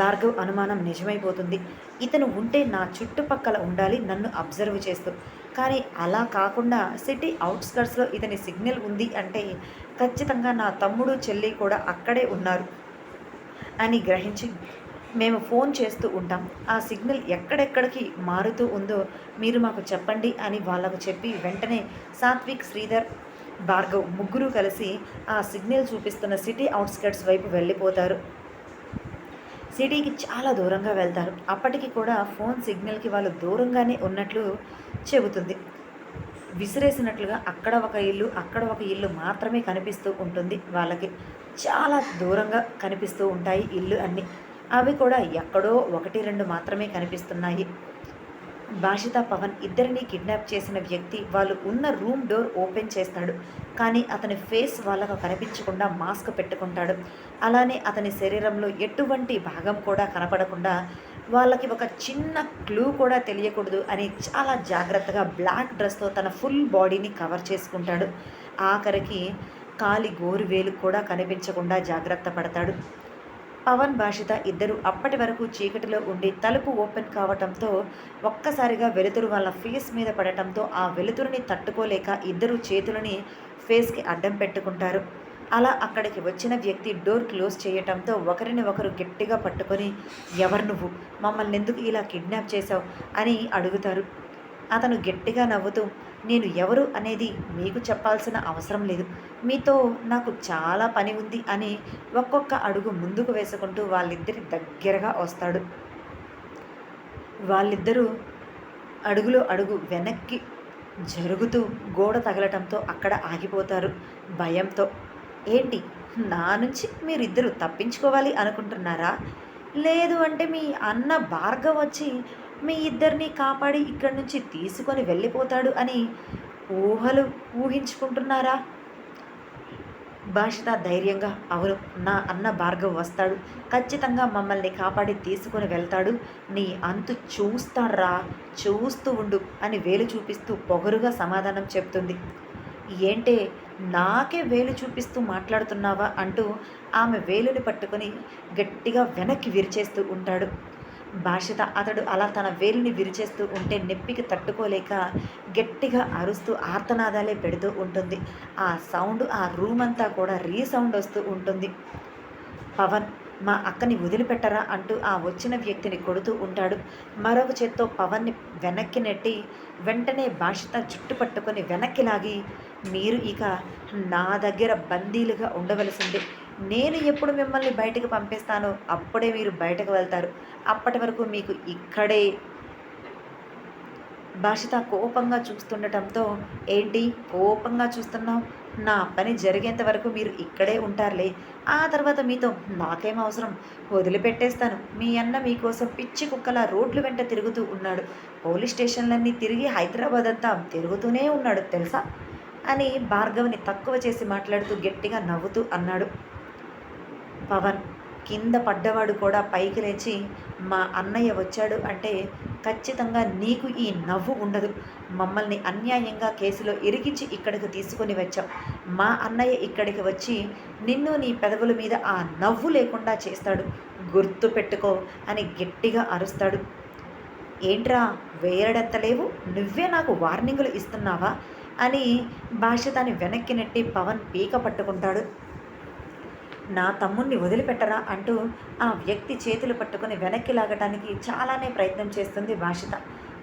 భార్గవ్ అనుమానం నిజమైపోతుంది. ఇతను ఉంటే నా చుట్టుపక్కల ఉండాలి నన్ను అబ్జర్వ్ చేస్తూ. కానీ అలా కాకుండా సిటీ అవుట్స్కట్స్లో ఇతని సిగ్నల్ ఉంది అంటే ఖచ్చితంగా నా తమ్ముడు చెల్లి కూడా అక్కడే ఉన్నారు అని గ్రహించి మేము ఫోన్ చేస్తూ ఉంటాం. ఆ సిగ్నల్ ఎక్కడెక్కడికి మారుతూ ఉందో మీరు మాకు చెప్పండి అని వాళ్ళకు చెప్పి వెంటనే సాత్విక్ శ్రీధర్ భార్గవ్ ముగ్గురు కలిసి ఆ సిగ్నల్ చూపిస్తున్న సిటీ అవుట్స్కట్స్ వైపు వెళ్ళిపోతారు. సిటీకి చాలా దూరంగా వెళ్తారు. అప్పటికి కూడా ఫోన్ సిగ్నల్కి వాళ్ళు దూరంగానే ఉన్నట్లు చెబుతుంది. విసిరేసినట్లుగా అక్కడ ఒక ఇల్లు అక్కడ ఒక ఇల్లు మాత్రమే కనిపిస్తూ ఉంటుంది. వాళ్ళకి చాలా దూరంగా కనిపిస్తూ ఉంటాయి ఇల్లు అన్నీ. అవి కూడా ఎక్కడో ఒకటి రెండు మాత్రమే కనిపిస్తున్నాయి. భాషిత పవన్ ఇద్దరిని కిడ్నాప్ చేసిన వ్యక్తి వాళ్ళు ఉన్న రూమ్ డోర్ ఓపెన్ చేస్తాడు. కానీ అతని ఫేస్ వాళ్ళకు కనిపించకుండా మాస్క్ పెట్టుకుంటాడు. అలానే అతని శరీరంలో ఎటువంటి భాగం కూడా కనపడకుండా వాళ్ళకి ఒక చిన్న క్లూ కూడా తెలియకూడదు అని చాలా జాగ్రత్తగా బ్లాక్ డ్రెస్తో తన ఫుల్ బాడీని కవర్ చేసుకుంటాడు. ఆఖరికి కాలి గోరువేలు కూడా కనిపించకుండా జాగ్రత్త పడతాడు. పవన్ భాషిత ఇద్దరు అప్పటి వరకు చీకటిలో ఉండి తలుపు ఓపెన్ కావటంతో ఒక్కసారిగా వెలుతురు వాళ్ళ ఫేస్ మీద పడటంతో ఆ వెలుతురుని తట్టుకోలేక ఇద్దరు చేతులని ఫేస్కి అడ్డం పెట్టుకుంటారు. అలా అక్కడికి వచ్చిన వ్యక్తి డోర్ క్లోజ్ చేయటంతో ఒకరిని ఒకరు గట్టిగా పట్టుకొని ఎవరు నువ్వు? మమ్మల్ని ఎందుకు ఇలా కిడ్నాప్ చేశావు? అని అడుగుతారు. అతను గట్టిగా నవ్వుతూ నేను ఎవరు అనేది మీకు చెప్పాల్సిన అవసరం లేదు. మీతో నాకు చాలా పని ఉంది అని ఒక్కొక్క అడుగు ముందుకు వేసుకుంటూ వాళ్ళిద్దరి దగ్గరగా వస్తాడు. వాళ్ళిద్దరూ అడుగులో అడుగు వెనక్కి జరుగుతూ గోడ తగలటంతో అక్కడ ఆగిపోతారు భయంతో. ఏంటి నా నుంచి మీరిద్దరు తప్పించుకోవాలి అనుకుంటున్నారా? లేదు అంటే మీ అన్న భార్గవ్ వచ్చి మీ ఇద్దరిని కాపాడి ఇక్కడి నుంచి తీసుకొని వెళ్ళిపోతాడు అని ఊహలు ఊహించుకుంటున్నారా? భాషిత ధైర్యంగా అవును నా అన్న భార్గవ్ వస్తాడు. ఖచ్చితంగా మమ్మల్ని కాపాడి తీసుకొని వెళ్తాడు. నీ అంతు చూస్తాడ్రా చూస్తూ ఉండు అని వేలు చూపిస్తూ పొగరుగా సమాధానం చెప్తుంది. ఏంటే నాకే వేలు చూపిస్తూ మాట్లాడుతున్నావా? అంటూ ఆమె వేలుని పట్టుకొని గట్టిగా వెనక్కి విరిచేస్తూ ఉంటాడు. భాషిత అతడు అలా తన వేలిని విరిచేస్తూ ఉంటే నొప్పికి తట్టుకోలేక గట్టిగా అరుస్తూ ఆర్తనాదాలే పెడుతూ ఉంటుంది. ఆ సౌండ్ ఆ రూమ్ అంతా కూడా రీసౌండ్ వస్తూ ఉంటుంది. పవన్ మా అక్కని వదిలిపెట్టరా అంటూ ఆ వచ్చిన వ్యక్తిని కొడుతూ ఉంటాడు. మరొక చేత్తో పవన్ని వెనక్కి నెట్టి వెంటనే భాషిత జుట్టు పట్టుకొని వెనక్కి లాగి మీరు ఇక నా దగ్గర బందీలుగా ఉండవలసిందే. నేను ఎప్పుడు మిమ్మల్ని బయటకు పంపిస్తానో అప్పుడే మీరు బయటకు వెళ్తారు. అప్పటి వరకు మీకు ఇక్కడే భాషిత కోపంగా చూస్తుండటంతో ఏంటి? కోపంగా చూస్తున్నావు? నా పని జరిగేంత వరకు మీరు ఇక్కడే ఉంటారులే. ఆ తర్వాత మీతో నాకేం అవసరం? వదిలిపెట్టేస్తాను. మీ అన్న మీకోసం పిచ్చి కుక్కల రోడ్లు వెంట తిరుగుతూ ఉన్నాడు. పోలీస్ స్టేషన్లన్నీ తిరిగి హైదరాబాద్ అంతా తిరుగుతూనే ఉన్నాడు తెలుసా? అని భార్గవ్ని తక్కువ చేసి మాట్లాడుతూ గట్టిగా నవ్వుతూ అన్నాడు. పవన్. కింద పడ్డవాడు కూడా పైకి లేచి మా అన్నయ్య వచ్చాడు అంటే ఖచ్చితంగా నీకు ఈ నవ్వు ఉండదు. మమ్మల్ని అన్యాయంగా కేసులో ఇరికించి ఇక్కడికి తీసుకొని వచ్చాం మా అన్నయ్య ఇక్కడికి వచ్చి నిన్ను నీ పెదవుల మీద ఆ నవ్వు లేకుండా చేస్తాడు. గుర్తు పెట్టుకో అని గట్టిగా అరుస్తాడు. ఏంట్రా వేరడెత్తలేవు నువ్వే నాకు వార్నింగులు ఇస్తున్నావా? అని భాష దాన్ని వెనక్కి నెట్టి పవన్ పీక పట్టుకుంటాడు. నా తమ్ముణ్ణి వదిలిపెట్టరా అంటూ ఆ వ్యక్తి చేతులు పట్టుకొని వెనక్కి లాగటానికి చాలానే ప్రయత్నం చేస్తుంది భాషిత.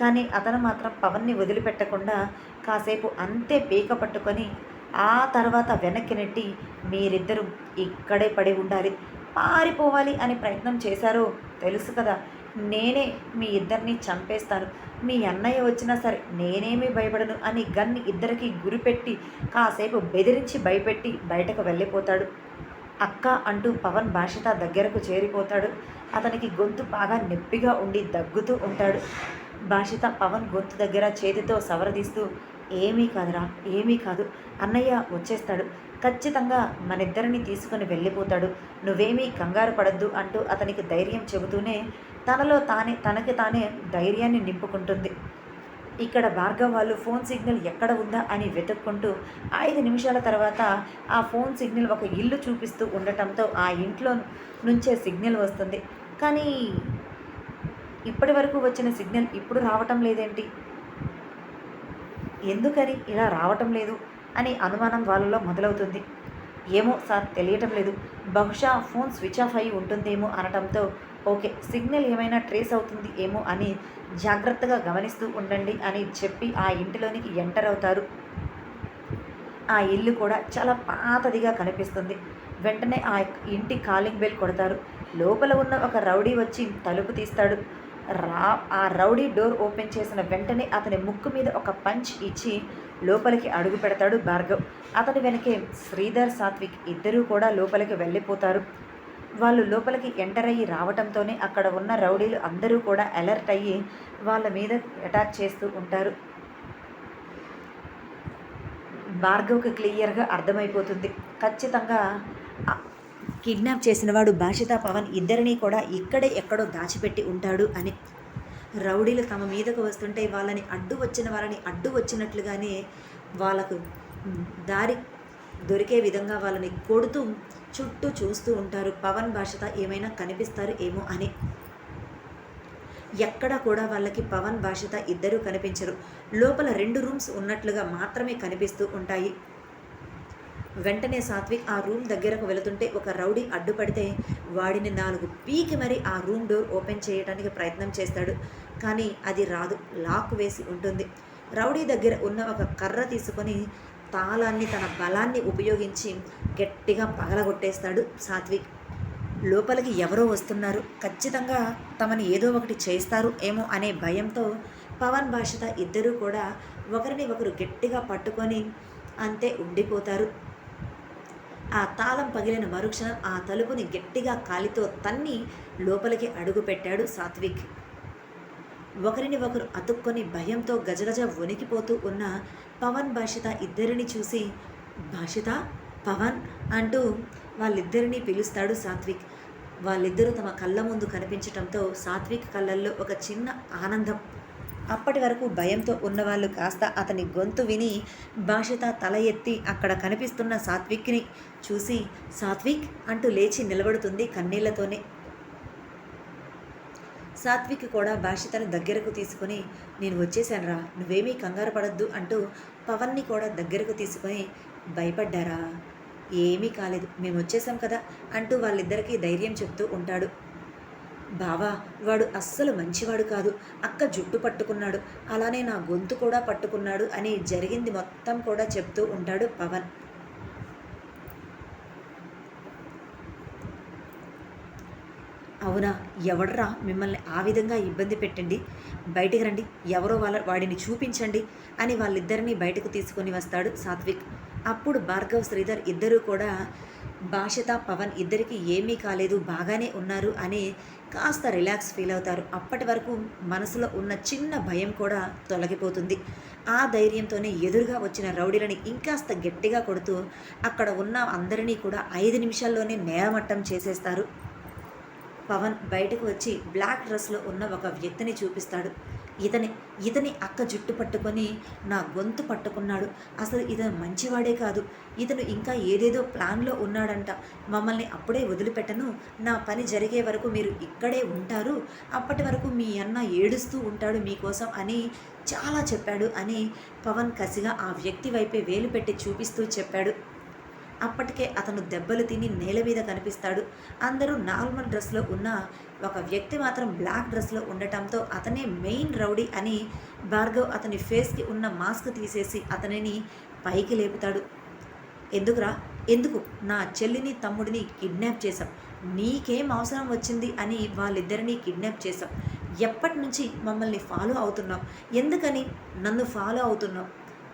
కానీ అతను మాత్రం పవన్ని వదిలిపెట్టకుండా కాసేపు అంతే పీక పట్టుకొని ఆ తర్వాత వెనక్కి నెట్టి మీరిద్దరూ ఇక్కడే పడి ఉండాలి పారిపోవాలి అని ప్రయత్నం చేశారో తెలుసు కదా. నేనే మీ ఇద్దరిని చంపేస్తాను. మీ అన్నయ్య వచ్చినా సరే నేనేమీ భయపడను అని గన్ని ఇద్దరికి గురిపెట్టి కాసేపు బెదిరించి భయపెట్టి బయటకు వెళ్ళిపోతాడు. అక్క అంటూ పవన్ భాషిత దగ్గరకు చేరిపోతాడు. అతనికి గొంతు బాగా నొప్పిగా ఉండి దగ్గుతూ ఉంటాడు. భాషిత పవన్ గొంతు దగ్గర చేతితో సవరదీస్తూ ఏమీ కాదురా ఏమీ కాదు. అన్నయ్య వచ్చేస్తాడు. ఖచ్చితంగా మనిద్దరిని తీసుకుని వెళ్ళిపోతాడు. నువ్వేమీ కంగారు పడద్దు అంటూ అతనికి ధైర్యం చెబుతూనే తనలో తానే తనకి తానే ధైర్యాన్ని నింపుకుంటుంది. ఇక్కడ భార్గవ్ వాళ్ళు ఫోన్ సిగ్నల్ ఎక్కడ ఉందా అని వెతుక్కుంటూ ఐదు నిమిషాల తర్వాత ఆ ఫోన్ సిగ్నల్ ఒక ఇల్లు చూపిస్తూ ఉండటంతో ఆ ఇంట్లో నుంచే సిగ్నల్ వస్తుంది. కానీ ఇప్పటి వరకు వచ్చిన సిగ్నల్ ఇప్పుడు రావటం లేదేంటి? ఎందుకని ఇలా రావటం లేదు అని అనుమానం వాళ్ళలో మొదలవుతుంది. ఏమో సార్ తెలియటం లేదు. బహుశా ఫోన్ స్విచ్ ఆఫ్ అయి ఉంటుందేమో అనటంతో ఓకే సిగ్నల్ ఏమైనా ట్రేస్ అవుతుంది ఏమో అని జాగ్రత్తగా గమనిస్తూ ఉండండి అని చెప్పి ఆ ఇంటిలోనికి ఎంటర్ అవుతారు. ఆ ఇల్లు కూడా చాలా పాతదిగా కనిపిస్తుంది. వెంటనే ఆ ఇంటి కాలింగ్ బెల్ కొడతారు. లోపల ఉన్న ఒక రౌడీ వచ్చి తలుపు తీస్తాడు. రా ఆ రౌడీ డోర్ ఓపెన్ చేసిన వెంటనే అతని ముక్కు మీద ఒక పంచ్ ఇచ్చి లోపలికి అడుగు పెడతాడు భార్గవ్. అతని వెనకే శ్రీధర్ సాత్విక్ ఇద్దరూ కూడా లోపలికి వెళ్ళిపోతారు. వాళ్ళు లోపలికి ఎంటర్ అయ్యి రావటంతోనే అక్కడ ఉన్న రౌడీలు అందరూ కూడా అలర్ట్ అయ్యి వాళ్ళ మీద అటాక్ చేస్తూ ఉంటారు. భార్గవ్కి క్లియర్గా అర్థమైపోతుంది. ఖచ్చితంగా కిడ్నాప్ చేసిన వాడు భాషిత పవన్ ఇద్దరినీ కూడా ఇక్కడే ఎక్కడో దాచిపెట్టి ఉంటాడు అని. రౌడీలు తమ మీదకు వస్తుంటే వాళ్ళని అడ్డు వచ్చిన వాళ్ళని అడ్డు వచ్చినట్లుగానే వాళ్ళకు దారి దొరికే విధంగా వాళ్ళని కొడుతూ చుట్టూ చూస్తూ ఉంటారు. పవన్ భాషత ఏమైనా కనిపిస్తారు ఏమో అని. ఎక్కడ కూడా వాళ్ళకి పవన్ భాషత ఇద్దరూ కనిపించరు. లోపల రెండు రూమ్స్ ఉన్నట్లుగా మాత్రమే కనిపిస్తూ ఉంటాయి. వెంటనే సాత్విక్ ఆ రూమ్ దగ్గరకు వెళుతుంటే ఒక రౌడీ అడ్డుపడితే వాడిని నాలుగు పీకి మరి ఆ రూమ్ డోర్ ఓపెన్ చేయడానికి ప్రయత్నం చేస్తాడు. కానీ అది రాదు. లాక్ వేసి ఉంటుంది. రౌడీ దగ్గర ఉన్న ఒక కర్ర తీసుకొని తాళాన్ని తన బలాన్ని ఉపయోగించి గట్టిగా పగలగొట్టేస్తాడు సాత్విక్. లోపలికి ఎవరో వస్తున్నారు. ఖచ్చితంగా తమని ఏదో ఒకటి చేస్తారు ఏమో అనే భయంతో పవన్ భాషిత ఇద్దరూ కూడా ఒకరిని ఒకరు గట్టిగా పట్టుకొని అంతే ఉండిపోతారు. ఆ తాళం పగిలిన మరుక్షణం ఆ తలుపుని గట్టిగా కాలితో తన్ని లోపలికి అడుగుపెట్టాడు సాత్విక్. ఒకరిని ఒకరు అతుక్కొని భయంతో గజగజ వణికిపోతూ ఉన్న పవన్ భాషిత ఇద్దరిని చూసి భాషిత పవన్ అంటూ వాళ్ళిద్దరినీ పిలుస్తాడు సాత్విక్. వాళ్ళిద్దరూ తమ కళ్ళ ముందు కనిపించటంతో సాత్విక్ కళ్ళల్లో ఒక చిన్న ఆనందం. అప్పటి వరకు భయంతో ఉన్నవాళ్ళు కాస్త అతని గొంతు విని భాషిత తల ఎత్తి అక్కడ కనిపిస్తున్న సాత్విక్ని చూసి సాత్విక్ అంటూ లేచి నిలబడుతుంది కన్నీళ్ళతోనే. సాత్విక్ కూడా భాషితను దగ్గరకు తీసుకొని నేను వచ్చేసానురా నువ్వేమీ కంగారు పడద్దు అంటూ పవన్ని కూడా దగ్గరకు తీసుకొని భయపడ్డారా? ఏమీ కాలేదు మేము వచ్చేసాం కదా అంటూ వాళ్ళిద్దరికీ ధైర్యం చెప్తూ ఉంటాడు. బావా వాడు అస్సలు మంచివాడు కాదు అక్క జుట్టు పట్టుకున్నాడు అలానే నా గొంతు కూడా పట్టుకున్నాడు అని జరిగింది మొత్తం కూడా చెప్తూ ఉంటాడు పవన్. అవునా? ఎవడరా మిమ్మల్ని ఆ విధంగా ఇబ్బంది పెట్టండి. బయటికి రండి. ఎవరో వాళ్ళ వాడిని చూపించండి అని వాళ్ళిద్దరినీ బయటకు తీసుకొని వస్తాడు సాత్విక్. అప్పుడు భార్గవ్ శ్రీధర్ ఇద్దరూ కూడా భాషత పవన్ ఇద్దరికి ఏమీ కాలేదు బాగానే ఉన్నారు అని కాస్త రిలాక్స్ ఫీల్ అవుతారు. అప్పటి వరకు మనసులో ఉన్న చిన్న భయం కూడా తొలగిపోతుంది. ఆ ధైర్యంతోనే ఎదురుగా వచ్చిన రౌడీలని ఇంకాస్త గట్టిగా కొడుతూ అక్కడ ఉన్న అందరినీ కూడా ఐదు నిమిషాల్లోనే నేలమట్టం చేసేస్తారు. పవన్ బయటకు వచ్చి బ్లాక్ డ్రెస్లో ఉన్న ఒక వ్యక్తిని చూపిస్తాడు. ఇతని ఇతని అక్క జుట్టు పట్టుకొని నా గొంతు పట్టుకున్నాడు. అసలు ఇతను మంచివాడే కాదు. ఇతను ఇంకా ఏదేదో ప్లాన్లో ఉన్నాడంట. మమ్మల్ని అప్పుడే వదిలిపెట్టను. నా పని జరిగే వరకు మీరు ఇక్కడే ఉంటారు. అప్పటి వరకు మీ అన్న ఏడుస్తూ ఉంటాడు మీకోసం అని చాలా చెప్పాడు అని పవన్ కసిగా ఆ వ్యక్తి వైపే వేలు పెట్టి చూపిస్తూ చెప్పాడు. అప్పటికే అతను దెబ్బలు తిని నేల మీద కనిపిస్తాడు. అందరూ నార్మల్ డ్రెస్లో ఉన్న ఒక వ్యక్తి మాత్రం బ్లాక్ డ్రెస్లో ఉండటంతో అతనే మెయిన్ రౌడీ అని భార్గవ్ అతని ఫేస్కి ఉన్న మాస్క్ తీసేసి అతనిని పైకి లేపుతాడు. ఎందుకురా? ఎందుకు? నా చెల్లిని తమ్ముడిని కిడ్నాప్ చేశాం నీకేం అవసరం వచ్చింది? అని వాళ్ళిద్దరినీ కిడ్నాప్ చేశాం ఎప్పటి నుంచి మమ్మల్ని ఫాలో అవుతున్నాం ఎందుకని నన్ను ఫాలో అవుతున్నావు?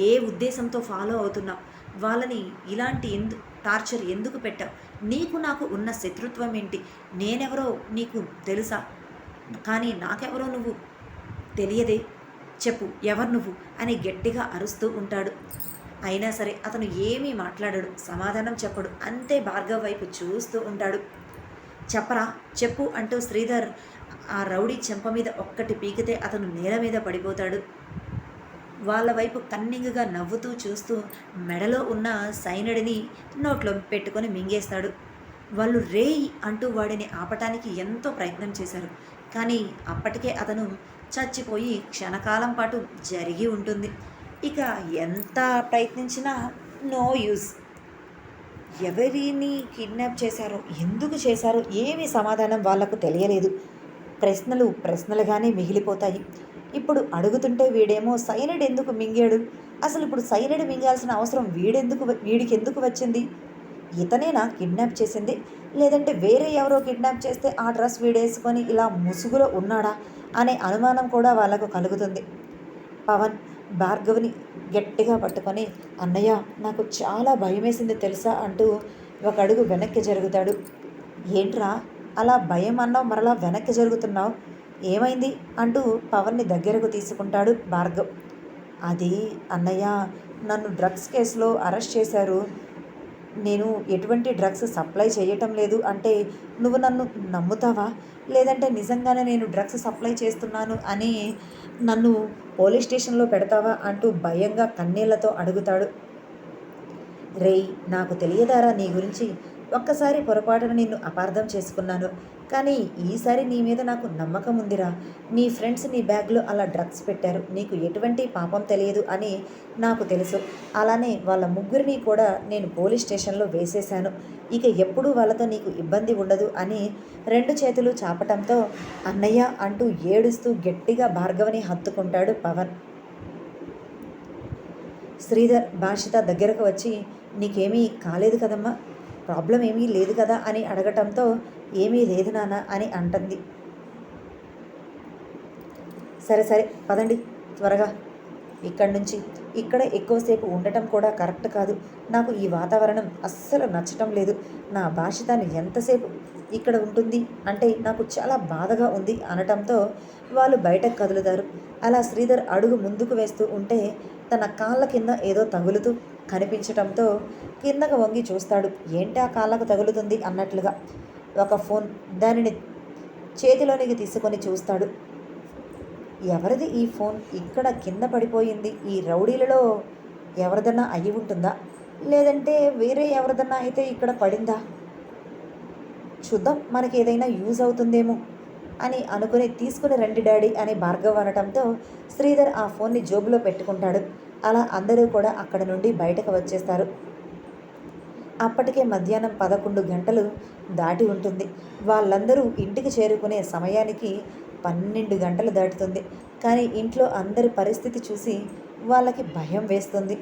ఏ ఉద్దేశంతో ఫాలో అవుతున్నాం వాళ్ళని ఇలాంటి ఎందు టార్చర్ ఎందుకు పెట్టావు? నీకు నాకు ఉన్న శత్రుత్వం ఏంటి? నేనెవరో నీకు తెలుసా? కానీ నాకెవరో నువ్వు తెలియదే? చెప్పు ఎవరు నువ్వు? అని గట్టిగా అరుస్తూ ఉంటాడు. అయినా సరే అతను ఏమీ మాట్లాడడు. సమాధానం చెప్పడు. అంతే భార్గవ్ వైపు చూస్తూ ఉంటాడు. చెప్పరా? చెప్పు అంటూ శ్రీధర్ ఆ రౌడీ చెంప మీద ఒక్కటి పీకితే అతను నేల మీద పడిపోతాడు. వాళ్ళ వైపు కన్నింగ్గా నవ్వుతూ చూస్తూ మెడలో ఉన్న సైనడిని నోట్లో పెట్టుకొని మింగేస్తాడు. వాళ్ళు రేయ్ అంటూ వాడిని ఆపటానికి ఎంతో ప్రయత్నం చేశారు. కానీ అప్పటికే అతను చచ్చిపోయి క్షణకాలం పాటు జరిగి ఉంటుంది. ఇక ఎంత ప్రయత్నించినా నో యూస్ ఎవరిని కిడ్నాప్ చేశారో ఎందుకు చేశారో ఏమీ సమాధానం వాళ్ళకు తెలియలేదు. ప్రశ్నలు ప్రశ్నలుగానే మిగిలిపోతాయి. ఇప్పుడు అడుగుతుంటే వీడేమో సైనడ్ ఎందుకు మింగాడు? అసలు ఇప్పుడు సైనడ్ మింగాల్సిన అవసరం వీడెందుకు వీడికి ఎందుకు వచ్చింది? ఇతనేనా కిడ్నాప్ చేసింది. లేదంటే వేరే ఎవరో కిడ్నాప్ చేస్తే ఆ డ్రెస్ వీడేసుకొని ఇలా ముసుగులో ఉన్నాడా అనే అనుమానం కూడా వాళ్ళకు కలుగుతుంది. పవన్ భార్గవిని గట్టిగా పట్టుకొని అన్నయ్య నాకు చాలా భయమేసింది తెలుసా? అంటూ ఒక అడుగు వెనక్కి జరుగుతాడు. ఏంట్రా అలా భయం అన్నావు మరలా వెనక్కి జరుగుతున్నావు? ఏమైంది? అంటూ పవన్ని దగ్గరకు తీసుకుంటాడు భార్గవ్. అది అన్నయ్య నన్ను డ్రగ్స్ కేసులో అరెస్ట్ చేశారు. నేను ఎటువంటి డ్రగ్స్ సప్లై చేయటం లేదు అంటే నువ్వు నన్ను నమ్ముతావా? లేదంటే నిజంగానే నేను డ్రగ్స్ సప్లై చేస్తున్నాను అని నన్ను పోలీస్ స్టేషన్లో పెడతావా? అంటూ భయంగా కన్నీళ్ళతో అడుగుతాడు. రేయ్ నాకు తెలియదారా నీ గురించి? ఒక్కసారి పొరపాటున నిన్ను అపార్థం చేసుకున్నాను. కానీ ఈసారి నీ మీద నాకు నమ్మకం ఉందిరా. నీ ఫ్రెండ్స్ నీ బ్యాగ్లో అలా డ్రగ్స్ పెట్టారు. నీకు ఎటువంటి పాపం తెలియదు అని నాకు తెలుసు. అలానే వాళ్ళ ముగ్గురిని కూడా నేను పోలీస్ స్టేషన్లో వేసేశాను. ఇక ఎప్పుడూ వాళ్ళతో నీకు ఇబ్బంది ఉండదు అని రెండు చేతులు చాపటంతో అన్నయ్య అంటూ ఏడుస్తూ గట్టిగా భార్గవని హత్తుకుంటాడు పవన్. శ్రీధర్ భాషిత దగ్గరకు వచ్చి నీకేమీ కాలేదు కదమ్మా. ప్రాబ్లం ఏమీ లేదు కదా అని అడగటంతో ఏమీ లేదు నాన్న అని అంటుంది. సరే సరే పదండి త్వరగా. ఇక్కడి నుంచి. ఇక్కడ ఎక్కువసేపు ఉండటం కూడా కరెక్ట్ కాదు. నాకు ఈ వాతావరణం అస్సలు నచ్చటం లేదు. నా భాషితాన్ని ఎంతసేపు ఇక్కడ ఉంటుంది అంటే నాకు చాలా బాధగా ఉంది అనటంతో వాళ్ళు బయటకు కదులుతారు. అలా శ్రీధర్ అడుగు ముందుకు వేస్తూ ఉంటే తన కాళ్ళ కింద ఏదో తగులుతూ కనిపించటంతో కిందకు వంగి చూస్తాడు. ఏంటి ఆ కాళ్ళకు తగులుతుంది? అన్నట్లుగా ఒక ఫోన్ దానిని చేతిలోనికి తీసుకొని చూస్తాడు. ఎవరిది ఈ ఫోన్? ఇక్కడ కింద పడిపోయింది. ఈ రౌడీలలో ఎవరిదన్నా అయి ఉంటుందా? లేదంటే వేరే ఎవరిదన్నా అయితే ఇక్కడ పడిందా? చూద్దాం. మనకి ఏదైనా యూజ్ అవుతుందేమో అని అనుకుని తీసుకుని రండి డాడీ అని భార్గవ్ అనటంతో శ్రీధర్ ఆ ఫోన్ని జోబులో పెట్టుకుంటాడు. అలా అందరూ కూడా అక్కడ నుండి బయటకు వచ్చేస్తారు. అప్పటికే మధ్యాహ్నం పదకొండు గంటలు దాటి ఉంటుంది. వాళ్ళందరూ ఇంటికి చేరుకునే సమయానికి పన్నెండు గంటలు దాటుతుంది. కానీ ఇంట్లో అందరి పరిస్థితి చూసి వాళ్ళకి భయం వేస్తుంది.